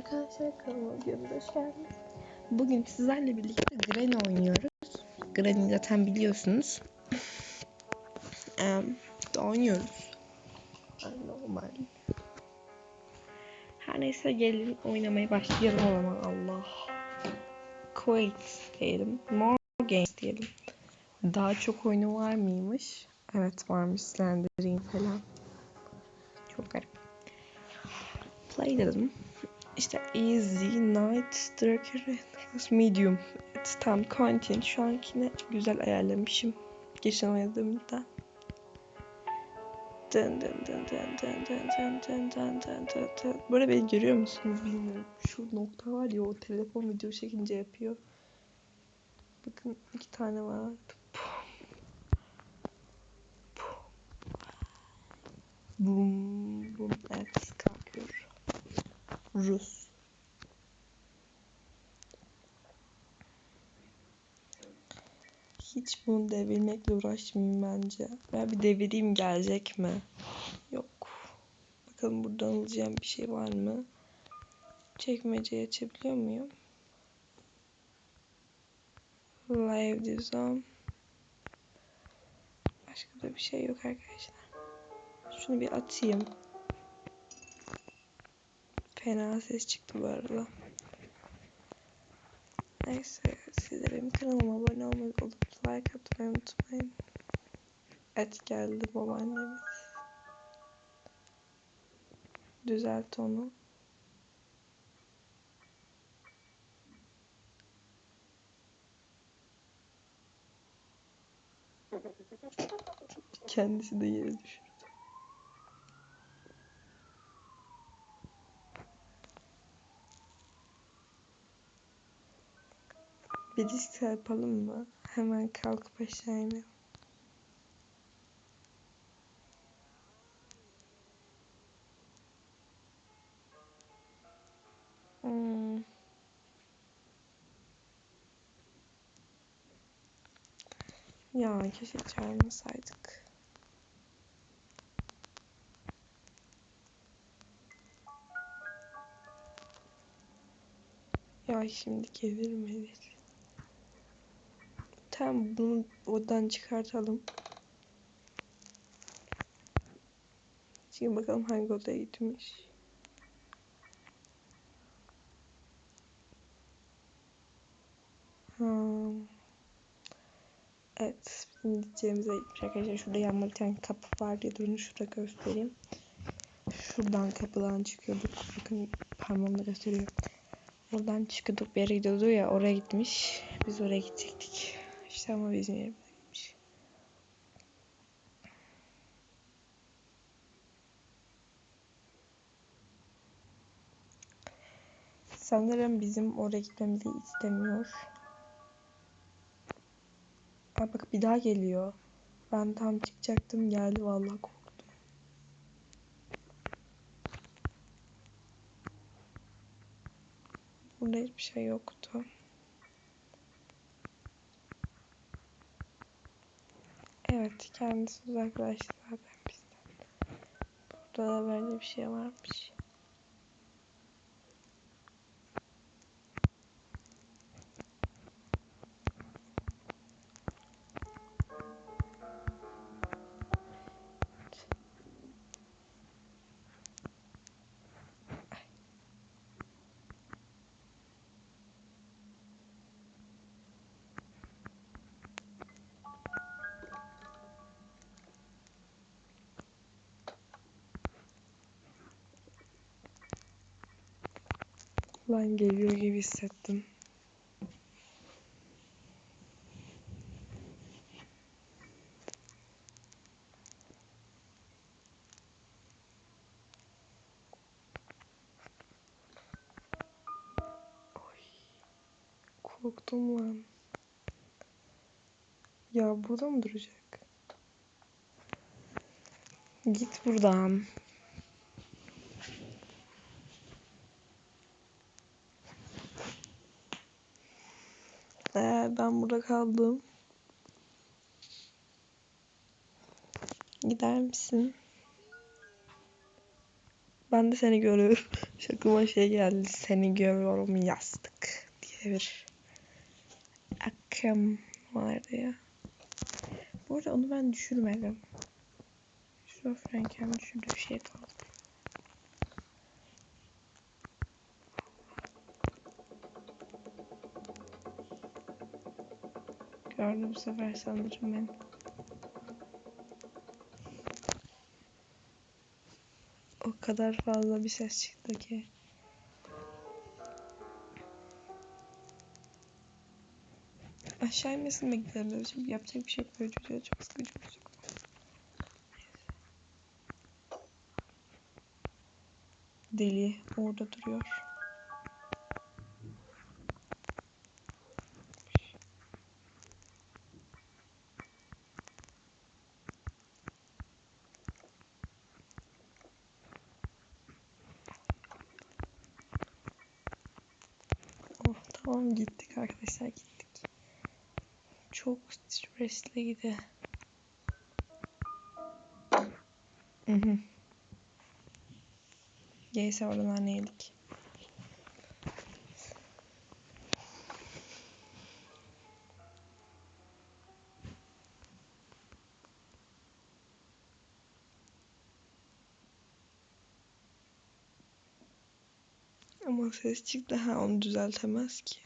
arkadaşlar kanalıma videomuza hoş geldiniz. Bugün sizlerle birlikte Granny oynuyoruz. Granny zaten biliyorsunuz. um, oynuyoruz. Normal. Her neyse gelin oynamaya başlayalım o zaman Allah. Quakes diyelim. More games diyelim. Daha çok oyunu var mıymış? Evet varmış Slender'in falan. Çok garip. Play dedim. İşte easy, night, striker, medium. Evet, tam content. Şu ankine güzel ayarlamışım. Geçen oynadığımda. Dın dın dın dın dın dın dın dın dın dın dın dın. Böyle beni görüyor musunuz bilmiyorum. Şu nokta var ya o telefon video çekince yapıyor. Bakın iki tane var. Bum bum evet. Rus. Hiç bunu devirmekle uğraşmayayım bence. Ben bir devireyim gelecek mi? Yok. Bakalım buradan alacağım bir şey var mı? Çekmeceyi açabiliyor muyum? Live dizem. Başka da bir şey yok arkadaşlar. Şunu bir atayım. Fena ses çıktı bu arada. Neyse siz de benim kanalıma abone olmayı olup like atmayı unutmayın. Et geldi babaannemiz. Düzelt onu. Kendisi de yere düşürdü. Bir yapalım mı? Hemen kalkıp aşağı inelim. Hmm. Ya keşke çağırmasaydık. Ya şimdi gelir mi? Tamam bunu odan çıkartalım. Şimdi bakalım hangi odaya gitmiş. Hmm. Evet, bizim gideceğimize arkadaşlar. Şurada yanında bir tane kapı var diye durun şurada göstereyim. Şuradan kapıdan çıkıyorduk. Bakın parmağımla gösteriyor. Oradan çıkıyorduk bir yere gidiyordu ya oraya gitmiş. Biz oraya gidecektik. Yerimize gitmiş. Sanırım bizim oraya gitmemizi istemiyor. Aa, bak bir daha geliyor. Ben tam çıkacaktım geldi vallahi korktum. Burada hiçbir şey yoktu. Evet kendisi uzaklaştı zaten bizden. Burada da böyle bir şey varmış. Lan geliyor gibi hissettim. Korktum lan. Ya burada mı duracak? Git buradan. Ee, ben burada kaldım. Gider misin? Ben de seni görüyorum. Şu aklıma şey geldi. Seni görüyorum yastık diye bir akım vardı ya. Bu arada onu ben düşürmedim. Şizofrenken düşürdüğü şey kaldı. Gördü bu sefer sanırım ben. O kadar fazla bir ses çıktı ki. Aşağı inmesini beklerler. Şimdi yapacak bir şey yok. Böyle çocuğa çok sıkıcı olacak. Deli orada duruyor. Tamam gittik arkadaşlar gittik. Çok stresliydi. Hı hı. Neyse oradan anne Ama ses çıktı ha onu düzeltemez ki.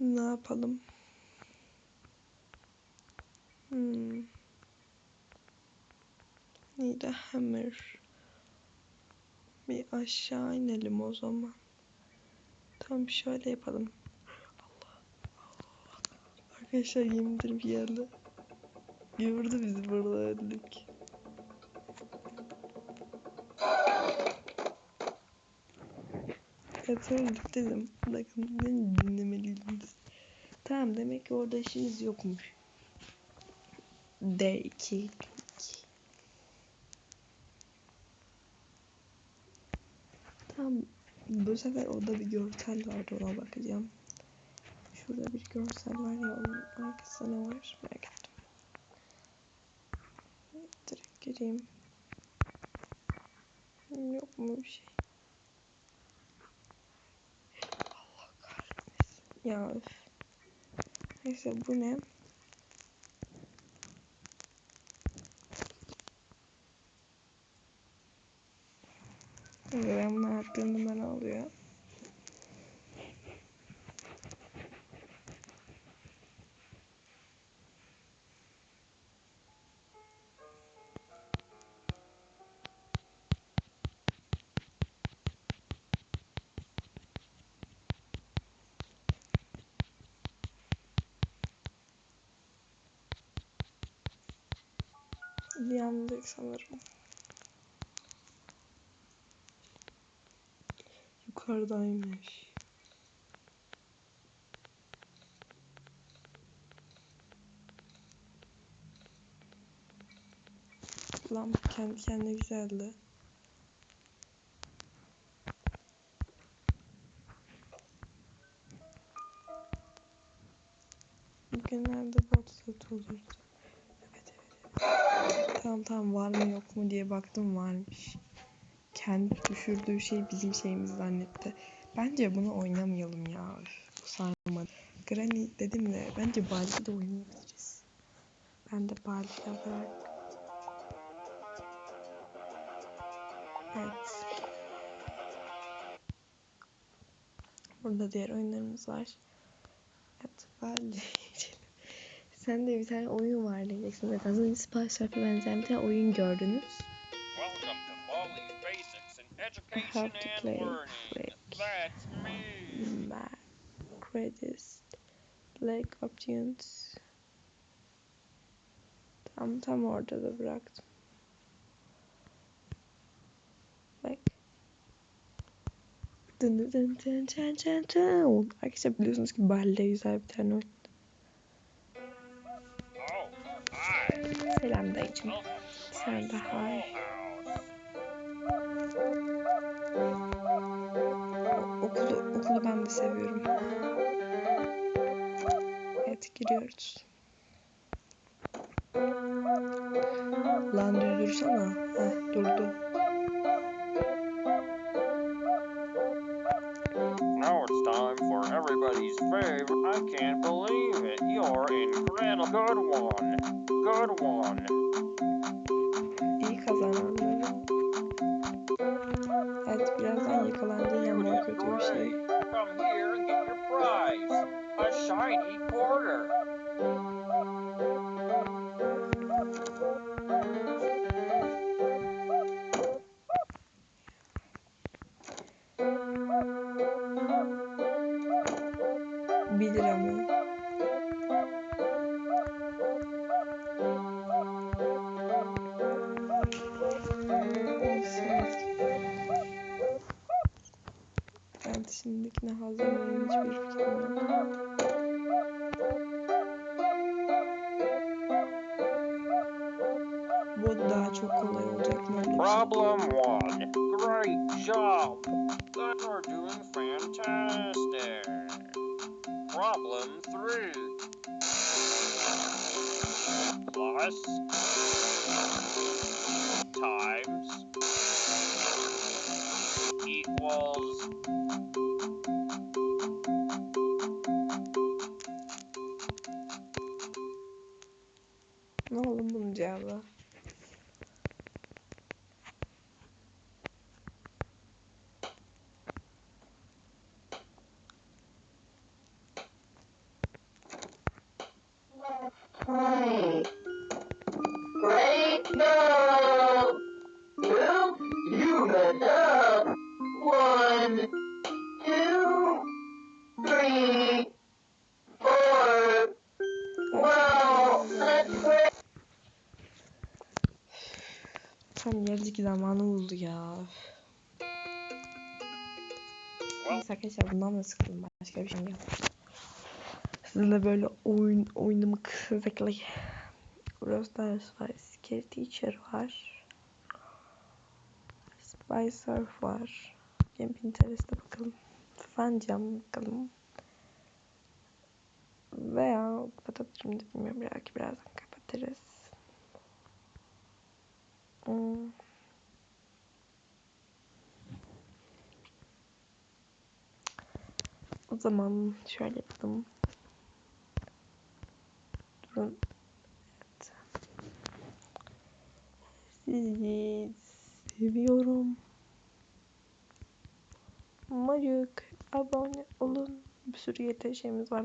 Ne yapalım? Hmm. Need a hammer. Bir aşağı inelim o zaman. Tam şöyle yapalım. Allah. Allah. Arkadaşlar yemin ederim geldi. Gördü bizi burada öldük. Öldük dedim. Bakın beni dinlemeliydiniz. Tamam demek ki orada işiniz yokmuş. D2 Tamam. Bu sefer orada bir görsel vardı ona bakacağım. Şurada bir görsel var ya onun arkasında ne var merak ettim. Direkt gireyim. Yok mu bir şey? Allah kahretmesin. Ya öf. Neyse bu ne? Ben bunu hakkında bana alıyor. Yandık sanırım. Yukarıdaymış. Lan kendi kendine güzeldi. Bugünlerde bot set olurdu. Tamam tamam var mı yok mu diye baktım varmış. Kendi düşürdüğü şey bizim şeyimiz zannetti. Bence bunu oynamayalım ya. Bu sarmadı. Granny dedim de bence Bali'de oynayabiliriz. Ben de Bali'de bırak. Evet. Burada diğer oyunlarımız var. Evet Bali. Sen de bir tane oyun var diyeceksin. Evet az önce Spice Surf'e benzeyen bir tane oyun gördünüz. How to play me. Mac, Credits, Black Options. Tam tam orada da bıraktım. Bak. Dın dın dın dın dın dın dın. Arkadaşlar biliyorsunuz ki Balde güzel bir tane oyun. Selam dayıcım. Sen de schoolhouse. Okulu, okulu ben de seviyorum. Evet giriyoruz. Lan dur dursana. Heh, durdu. Now it's time for everybody's fave. I can't believe it. You're incredible. Good one. Good one. İyi kazananların. Evet birazdan yakalandığı o kötü bir şey. Come here and get your prize. A shiny quarter. Ben şimdikine hazır hiçbir fikrim yok. Bu daha çok kolay olacak mı? öyle bir şey? Problem one. Great job. You're doing fantastic. Problem three. Plus. Times. Equals. Oldu buldu ya. Neyse arkadaşlar bundan da sıkıldım. Başka bir şey yok. Sizinle böyle oyun oynamak zevkli. Brawl Stars var. Scary Teacher var. Spy Surf var. Game Pinterest'e bakalım. Fancam bakalım. Veya kapatabilirim de bilmiyorum. Belki birazdan kapatırız. Hmm. O zaman şöyle yapalım. Durun. Evet. Sizi seviyorum. Macık abone olun. Bir sürü yeter şeyimiz var.